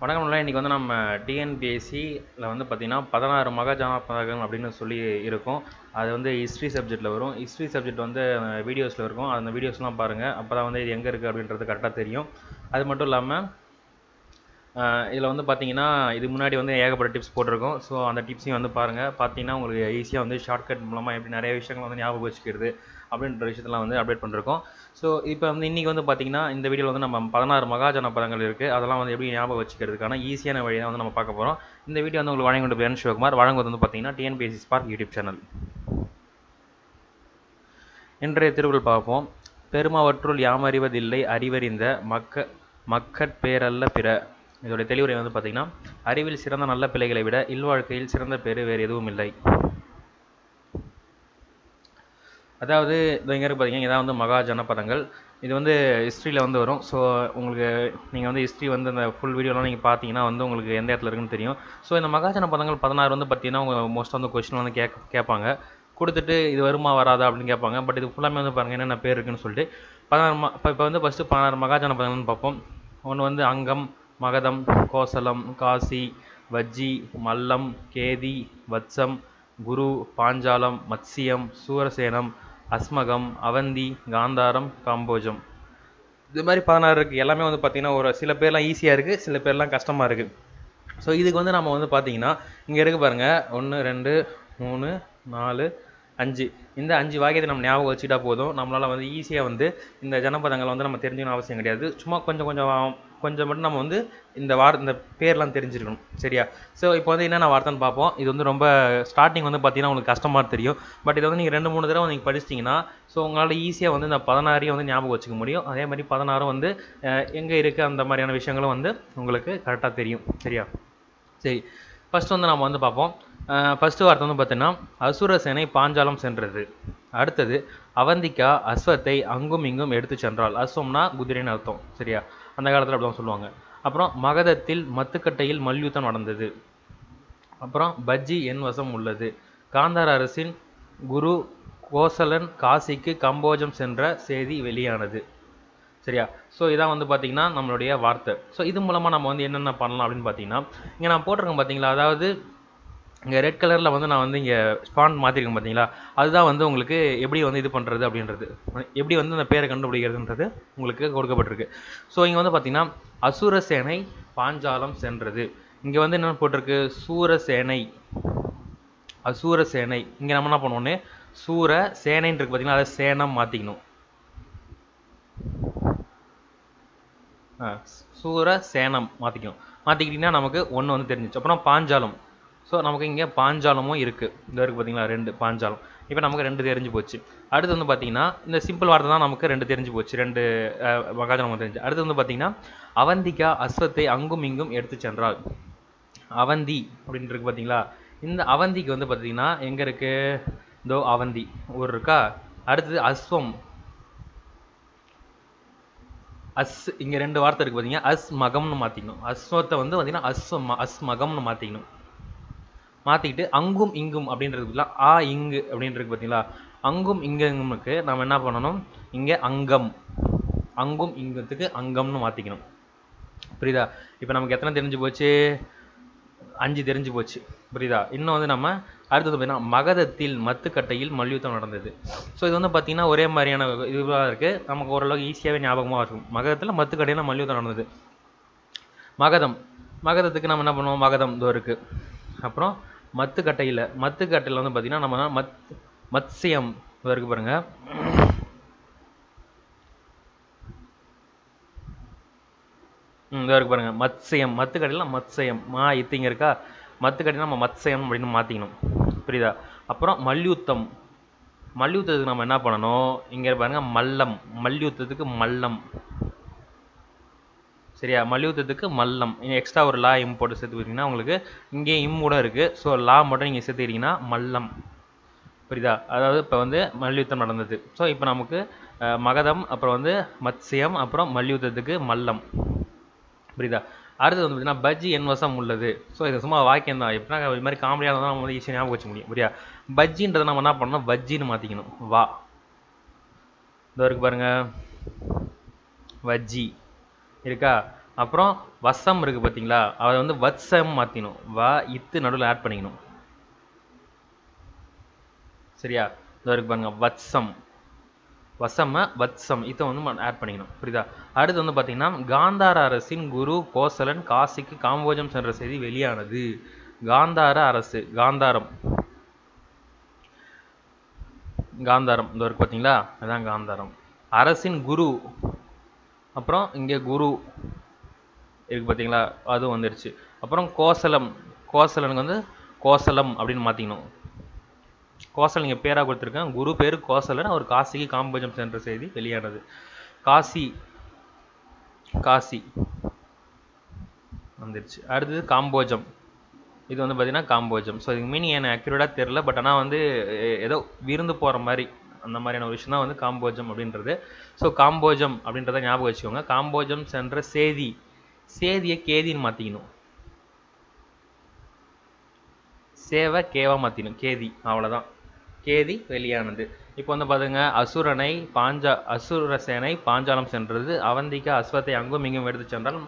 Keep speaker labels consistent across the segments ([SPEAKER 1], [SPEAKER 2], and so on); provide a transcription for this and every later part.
[SPEAKER 1] வணக்கம் இன்றைக்கி வந்து நம்ம டிஎன்பிஎஸ்சியில் வந்து பார்த்திங்கன்னா பதினாறு மகாஜனபதங்கள் அப்படின்னு சொல்லி இருக்கும். அது வந்து ஹிஸ்ட்ரி சப்ஜெக்ட்டில் வரும். ஹிஸ்ட்ரி சப்ஜெக்ட் வந்து வீடியோஸில் இருக்கும். அந்த வீடியோஸ்லாம் பாருங்கள் அப்போ தான் வந்து இது எங்கே இருக்குது அப்படின்றது கரெக்டாக தெரியும். அது மட்டும் இல்லாமல் இதில் வந்து பார்த்தீங்கன்னா இது முன்னாடி வந்து ஏகப்பட்ட டிப்ஸ் போட்டிருக்கோம். ஸோ அந்த டிப்ஸையும் வந்து பாருங்கள் பார்த்தீங்கன்னா உங்களுக்கு ஈஸியாக வந்து ஷார்ட்கட் மூலமாக எப்படி நிறைய விஷயங்கள் வந்து ஞாபகம் வச்சுக்கிறது அப்படின்ற விஷயத்தெல்லாம் வந்து அப்டேட் பண்ணிருக்கோம். ஸோ இப்போ வந்து இன்றைக்கி வந்து பார்த்திங்கன்னா இந்த வீடியோவில் வந்து நம்ம பதினாறு மகாஜன பதங்கள் இருக்குது அதெல்லாம் வந்து எப்படி ஞாபகம் வச்சுக்கிறதுக்கான ஈஸியான வழி தான் வந்து நம்ம பார்க்க போகிறோம் இந்த வீடியோ வந்து உங்களுக்கு வழங்கி கொண்டு சிவகுமார். வழங்குவது வந்து பார்த்தீங்கன்னா டிஎன்பிஎஸ்சி ஸ்பார்க் யூடியூப் சேனல் இன்றைய திருக்குறள் பார்ப்போம். பெருமாவற்றுள் யாமறிவதில்லை அறிவறிந்த மக்க மக்கட்பேரல்ல பிற. இதோடைய தெளிவுரை வந்து பார்த்திங்கன்னா அறிவில் சிறந்த நல்ல பிள்ளைகளை விட இல்வாழ்க்கையில் சிறந்த பேர் வேறு எதுவும் இல்லை. அதாவது இது இங்கே இருக்கு பார்த்தீங்கன்னா இதான் வந்து மகா ஜனபதங்கள். இது வந்து ஹிஸ்ட்ரியில் வந்து வரும். ஸோ உங்களுக்கு நீங்கள் வந்து ஹிஸ்ட்ரி வந்து அந்த ஃபுல் வீடியோலாம் நீங்கள் பார்த்தீங்கன்னா வந்து உங்களுக்கு எந்த இடத்துல இருக்குன்னு தெரியும். ஸோ இந்த மகாஜன பதங்கள் பதினாறு வந்து பார்த்தீங்கன்னா உங்கள் மோஸ்ட்டாக வந்து கொஸ்டின் வந்து கேட்க கேட்பாங்க. கொடுத்துட்டு இது வருமா வராதா அப்படின்னு கேட்பாங்க. பட் இது ஃபுல்லாமே வந்து பாருங்கள் என்னென்ன பேர் இருக்குன்னு சொல்லிட்டு. பதினாறு ம இப்போ இப்போ வந்து ஃபஸ்ட்டு பதினாறு மகாஜன பதங்கள்னு பார்ப்போம். ஒன்று வந்து அங்கம் மகதம் கோசலம் காசி வஜ்ஜி மல்லம் கேதி வத்சம் குரு பாஞ்சாலம் மத்சியம் சூரசேனம் அஸ்மகம் அவந்தி காந்தாரம் காம்போஜம். இது மாதிரி பதினாறு இருக்குது எல்லாமே வந்து பார்த்திங்கன்னா ஒரு சில பேர்லாம் ஈஸியாக இருக்குது சில பேர்லாம் கஷ்டமாக இருக்குது ஸோ இதுக்கு வந்து நம்ம வந்து பார்த்திங்கன்னா இங்கே இருக்குது பாருங்கள் ஒன்று ரெண்டு மூணு நாலு அஞ்சு. இந்த அஞ்சு வாக்கியத்தை நம்ம ஞாபகம் வச்சுட்டா போதும். நம்மளால் வந்து ஈஸியாக வந்து இந்த ஜனபதங்களை வந்து நம்ம தெரிஞ்சுக்கணும் அவசியம் கிடையாது. சும்மா கொஞ்சம் கொஞ்சம் கொஞ்சம் மட்டும் நம்ம வந்து இந்த வார் இந்த பேர்லாம் தெரிஞ்சிருக்கணும். சரியா? ஸோ இப்போ வந்து என்னென்ன வார்த்தைன்னு பார்ப்போம். இது வந்து ரொம்ப ஸ்டார்டிங் வந்து பார்த்தீங்கன்னா உங்களுக்கு கஷ்டமாக தெரியும். பட் இதை வந்து நீங்கள் ரெண்டு மூணு தடவை நீங்கள் படிச்சிட்டிங்கன்னா ஸோ உங்களால் ஈஸியாக வந்து இந்த பதினாறையும் வந்து ஞாபகம் வச்சுக்க முடியும். அதே மாதிரி பதினாறும் வந்து எங்கே இருக்குது அந்த மாதிரியான விஷயங்களும் வந்து உங்களுக்கு கரெக்டாக தெரியும். சரியா? சரி. ஃபஸ்ட் வந்து நம்ம வந்து பார்ப்போம். ஃபஸ்ட்டு வார்த்தை வந்து பார்த்தீங்கன்னா அசுர சேனை பாஞ்சாலம் சென்றது. அடுத்தது அவந்திக்கா அஸ்வத்தை அங்கும் இங்கும் எடுத்து சென்றாள். அஸ்வம்னா குதிரைன்னு அர்த்தம். சரியா? அந்த காலத்தில் அப்படி தான் சொல்லுவாங்க. அப்புறம் மகதத்தில் மத்துக்கட்டையில் மல்யுத்தம் நடந்தது. அப்புறம் பஜ்ஜி என் வசம் உள்ளது. காந்தார அரசின் குரு கோசலன் காசிக்கு கம்போஜம் சென்ற செய்தி வெளியானது. சரியா? ஸோ இதான் வந்து பார்த்திங்கன்னா நம்மளுடைய வார்த்தை. ஸோ இது மூலமாக நம்ம வந்து என்னென்ன பண்ணலாம் அப்படின்னு பார்த்தீங்கன்னா இங்கே நான் போட்டிருக்கேன் பார்த்தீங்களா அதாவது இங்கே ரெட் கலரில் வந்து நான் வந்து இங்கே ஸ்பாண்ட் மாற்றிருக்கேன் பார்த்தீங்களா அதுதான் வந்து உங்களுக்கு எப்படி வந்து இது பண்ணுறது அப்படின்றது. எப்படி வந்து அந்த பேரை கண்டுபிடிக்கிறதுன்றது உங்களுக்கு கொடுக்கப்பட்டிருக்கு. ஸோ இங்கே வந்து பார்த்தீங்கன்னா அசுரசேனை பாஞ்சாலம் சென்றது. இங்கே வந்து என்ன போட்டிருக்கு? சூரசேனை அசூர சேனை. இங்கே நம்ம என்ன பண்ணுவோன்னே சூர சேனைன்னு இருக்கு பார்த்தீங்கன்னா அதை சேனம் மாற்றிக்கணும் சூர சேனம் மாற்றிக்கணும் மாற்றிக்கிட்டிங்கன்னா நமக்கு ஒன்று வந்து தெரிஞ்சிச்சு. அப்புறம் பாஞ்சாலம். ஸோ நமக்கு இங்கே பாஞ்சாலமும் இருக்குது இந்த இருக்குது பார்த்தீங்களா ரெண்டு பாஞ்சாலம். இப்போ நமக்கு ரெண்டு தெரிஞ்சு போச்சு. அடுத்து வந்து பார்த்தீங்கன்னா இந்த சிம்பிள் வார்த்தை தான் நமக்கு ரெண்டு தெரிஞ்சு போச்சு. ரெண்டு மகாஜனம் தெரிஞ்சு. அடுத்து வந்து பார்த்தீங்கன்னா அவந்திகா அஸ்வத்தை அங்கும் இங்கும் எடுத்து சென்றாள். அவந்தி அப்படின்னு இருக்கு பார்த்தீங்களா இந்த அவந்திக்கு வந்து பார்த்தீங்கன்னா எங்கே இருக்குது இதோ அவந்தி. ஊர் இருக்கா? அடுத்தது அஸ்வம். அஸ் இங்கே ரெண்டு வார்த்தை இருக்குது பார்த்தீங்கன்னா அஸ் மகம்னு மாற்றிக்கணும் அஸ்வத்தை வந்து பார்த்தீங்கன்னா அஸ்வம் அஸ் மகம்னு மாற்றிக்கணும் மாற்றிக்கிட்டு அங்கும் இங்கும் அப்படின்றது ஆ இங்கு அப்படின்றது பார்த்தீங்களா அங்கும் இங்குமுக்கு நம்ம என்ன பண்ணணும்? இங்கே அங்கம். அங்கும் இங்கத்துக்கு அங்கம்னு மாற்றிக்கணும் புரியுதா? இப்போ நமக்கு எத்தனை தெரிஞ்சு போச்சு? அஞ்சு தெரிஞ்சு போச்சு. புரியுதா? இன்னும் வந்து நம்ம அடுத்தது பார்த்தீங்கன்னா மகதத்தில் மத்துக்கட்டையில் மல்யுத்தம் நடந்தது. ஸோ இது வந்து பார்த்திங்கன்னா ஒரே மாதிரியான இதுவாக இருக்குது நமக்கு ஓரளவுக்கு ஈஸியாகவே ஞாபகமாக இருக்கும். மகதத்தில் மத்துக்கட்டையில் மல்யுத்தம் நடந்தது. மகதம். மகதத்துக்கு நம்ம என்ன பண்ணுவோம்? மகதம் இதோ இருக்குது அப்புறம் மத்துக்கட்டையில் மத்துக்கட்டையில் வந்து பார்த்தீங்கன்னா நம்ம மத் மத்சியம் இருக்கு பாருங்க. பாருங்கள் ம் இதோ இருக்கு பாருங்கள் மத்சியம் மத்சயம் மா இத்திங்க இருக்கா? மத்துக்கடையில் நம்ம மத்சயம் அப்படின்னு மாற்றிக்கணும் புரியுதா? அப்புறம் மல்யுத்தம். மல்யுத்தத்துக்கு நம்ம என்ன பண்ணணும்? இங்கே பாருங்க மல்லம். மல்யுத்தத்துக்கு மல்லம். சரியா? மல்யுத்தத்துக்கு மல்லம். எக்ஸ்ட்ரா ஒரு லா இம் போட்டு சேர்த்துக்கிட்டிங்கன்னா உங்களுக்கு இங்கே இம் கூட இருக்குது ஸோ லா மட்டும் நீங்கள் சேர்த்துக்கிட்டிங்கன்னா மல்லம். புரியுதா? அதாவது இப்போ வந்து மல்யுத்தம் நடந்தது. ஸோ இப்போ நமக்கு மகதம் அப்புறம் வந்து மத்சியம் அப்புறம் மல்யுத்தத்துக்கு மல்லம். புரியுதா? அடுத்தது வந்து பார்த்தீங்கன்னா பஜ்ஜி என் வசம் உள்ளது. ஸோ இது சும்மா வாக்கியம் தான். எப்படின்னா இது மாதிரி காமெடியாக இருந்தால் நம்ம வந்து ஈஸியாக ஞாபகம் வச்சு முடியும். புரியா பஜ்ஜின்றதை நம்ம என்ன பண்ணணும்? வஜ்ஜின்னு மாற்றிக்கணும் வா. இதோ இருக்கு பாருங்கள் வஜ்ஜி இருக்கா? அப்புறம் வசம் இருக்குது பார்த்தீங்களா அதை வந்து வத்சம் மாற்றினோம் வ இத்து நடுவில் ஆட் பண்ணிக்கணும். சரியா? இதோ இருக்கு பாருங்க வத்சம். வசம வத்சம். இதை வந்து ஆட் பண்ணிக்கணும். புரியுதா? அடுத்து வந்து பார்த்தீங்கன்னா காந்தார அரசின் குரு கோசலன் காசிக்கு காம்போஜம் சென்ற செய்தி வெளியானது. காந்தார அரசு காந்தாரம். காந்தாரம். இந்த இருக்கு பார்த்தீங்களா அதான் காந்தாரம். அரசின் குரு அப்புறம் இங்கே குரு இருக்கு பார்த்தீங்களா அதுவும் வந்துடுச்சு அப்புறம் கோசலம் கோசலனுக்கு வந்து கோசலம் அப்படின்னு மாற்றிக்கணும் கோசல் இங்கே பேராக கொடுத்துருக்கேன் குரு பேர் கோசலன் அவர் காசிக்கு காம்போஜம் சென்ற செய்தி வெளியானது. காசி காசி வந்துடுச்சு அடுத்தது காம்போஜம். இது வந்து பார்த்தீங்கன்னா காம்போஜம். ஸோ இதுக்கு மீனிங் எனக்கு அக்யூரேட்டாக தெரில பட் ஆனால் வந்து ஏதோ விருந்து போகிற மாதிரி அந்த மாதிரியான ஒரு விஷயம் தான் வந்து காம்போஜம் அப்படின்றது. ஸோ காம்போஜம் அப்படின்றத ஞாபகம் வச்சுக்கோங்க. காம்போஜம் சென்ற சேதி சேதியை கேதின்னு மாற்றிக்கணும் சேவை கேவா மாற்றிக்கணும் கேதி அவ்வளோதான் கேதி வெளியானது. இப்போ வந்து பாருங்க அசுரனை பாஞ்சா அசுரசேனை பாஞ்சாலம் சென்றது. அவந்திக்கு அஸ்வத்தை அங்கும் இங்கும் எடுத்து சென்றால்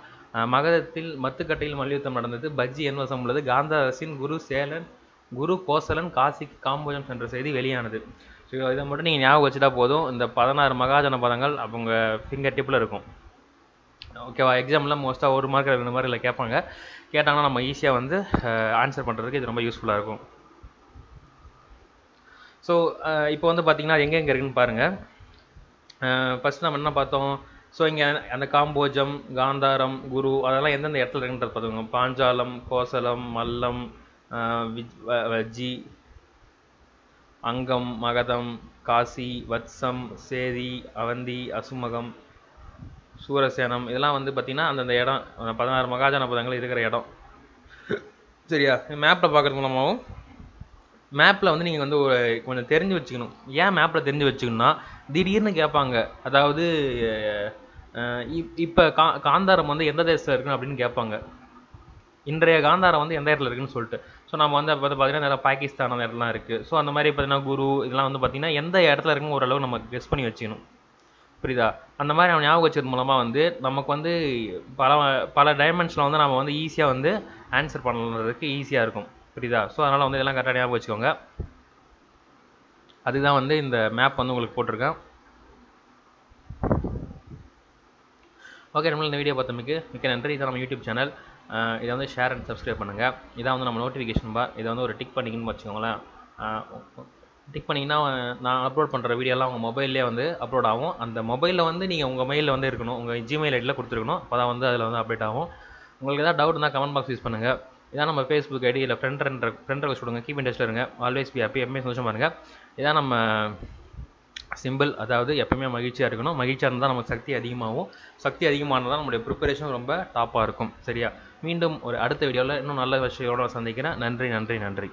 [SPEAKER 1] மகதத்தில் மத்துக்கட்டையில் மல்யுத்தம் நடந்தது. பஜ்ஜி என்வசம் உள்ளது. காந்தரசின் குரு சேலன் குரு கோசலன் காசிக்கு காம்போஜம் சென்ற செய்தி வெளியானது. ஸோ இதை மட்டும் நீங்கள் ஞாபகம் வச்சுட்டா போதும். இந்த பதினாறு மகாஜன பதங்கள் அவங்க ஃபிங்கர் டிப்பில் இருக்கும். ஓகேவா எக்ஸாமில் மோஸ்ட்டாக ஒரு மார்க் ரெண்டு மார்க்கில் கேட்பாங்க. கேட்டாங்கன்னா நம்ம ஈஸியாக வந்து ஆன்சர் பண்ணுறதுக்கு இது ரொம்ப யூஸ்ஃபுல்லாக இருக்கும். ஸோ இப்போ வந்து பார்த்தீங்கன்னா எங்கெங்கே இருக்குன்னு பாருங்கள் ஃபஸ்ட் நம்ம என்ன பார்த்தோம்? ஸோ இங்கே அந்த காம்போஜம் காந்தாரம் குரு அதெல்லாம் எந்தெந்த இடத்துல இருக்குன்றது பார்த்துக்கோங்க. பாஞ்சாலம் கோசலம் மல்லம் அஹ், விஜ் வ- வஜ்ஜி அங்கம் மகதம் காசி வத்சம் சேதி அவந்தி அசுமகம் சூரசேனம் இதெல்லாம் வந்து பார்த்திங்கன்னா அந்தந்த இடம் பதினாறு மகாஜனபதங்கள் இருக்கிற இடம். சரியா? மேப்பில் பார்க்குறது மூலமாகவும் மேப்பில் வந்து நீங்கள் வந்து ஒரு கொஞ்சம் தெரிஞ்சு வச்சுக்கணும். ஏன் மேப்பில் தெரிஞ்சு வச்சுக்கணும்னா திடீர்னு கேட்பாங்க. அதாவது இப்போ கா காந்தாரம் வந்து எந்த தேசத்தில் இருக்குன்னு அப்படின்னு கேட்பாங்க. இன்றைய காந்தாரம் வந்து எந்த இடத்துல இருக்குன்னு சொல்லிட்டு. ஸோ நம்ம வந்து அப்போ பார்த்தீங்கன்னா நிறைய பாகிஸ்தான் அந்த இடத்துலாம் இருக்குது ஸோ அந்த மாதிரி பார்த்தீங்கன்னா குரு இதெல்லாம் வந்து பார்த்தீங்கன்னா எந்த இடத்துல இருக்குன்னு ஓரளவு நம்ம கெஸ் பண்ணி வச்சுக்கணும். புரியுதா? அந்த மாதிரி நம்ம ஞாபகம் வச்சது மூலமாக வந்து நமக்கு வந்து பல பல டைமென்ஷனில் வந்து நம்ம வந்து ஈஸியாக வந்து ஆன்சர் பண்ணுறதுக்கு ஈஸியாக இருக்கும். புரியுதா? ஸோ அதனால் வந்து இதெல்லாம் கரெக்டாக ஞாபகம் வச்சுக்கோங்க. அதுதான் வந்து இந்த மேப் வந்து உங்களுக்கு போட்டிருக்கேன். ஓகே நம்மள இந்த வீடியோ பார்த்தமைக்கு மிக்க நன்றி. இதான் நம்ம யூடியூப் சேனல் இதை வந்து ஷேர் அண்ட் சப்ஸ்கிரைப் பண்ணுங்கள் இதான் வந்து நம்ம நோட்டிஃபிகேஷன் பார் இதை வந்து ஒரு டிக் பண்ணிங்கன்னு வச்சுக்கோங்களேன். டிக் பண்ணிங்கன்னா நான் அப்லோட் பண்ணுற வீடியோலாம் உங்கள் மொபைல்லே வந்து அப்லோட் ஆகும். அந்த மொபைலில் வந்து நீங்கள் உங்கள் மெயிலில் வந்து இருக்கணும். உங்கள் ஜிமெயில் ஐடியில் கொடுத்துருக்கணும். அப்போ தான் வந்து அதில் வந்து அப்டேட் ஆகும். உங்களுக்கு ஏதாவது டவுட் இருந்தால் கமெண்ட் பாக்ஸ் யூஸ் பண்ணுங்கள் இதான் நம்ம ஃபேஸ்புக் ஐடி இல்லை ஃப்ரெண்ட் ரெண்டு ஃப்ரெண்ட் ரெக்வஸ்ட் கொடுங்க. கீப் இன்டெஸ்ட்டில் இருங்க. ஆல்வேஸ் பி ஹாப்பி எப்பவுமே சந்தோஷமாக இருங்க. இதான் நம்ம சிம்பிள் அதாவது எப்பவுமே மகிழ்ச்சியாக இருக்கணும். மகிழ்ச்சியாக இருந்தால் நமக்கு சக்தி அதிகமாகும். சக்தி அதிகமானதான் நம்மளுடைய ப்ரிப்பரேஷன் ரொம்ப டாப்பாக இருக்கும். சரியா? மீண்டும் ஒரு அடுத்த வீடியோவில் இன்னும் நல்ல விஷயோட சந்திக்கிறேன். நன்றி நன்றி நன்றி.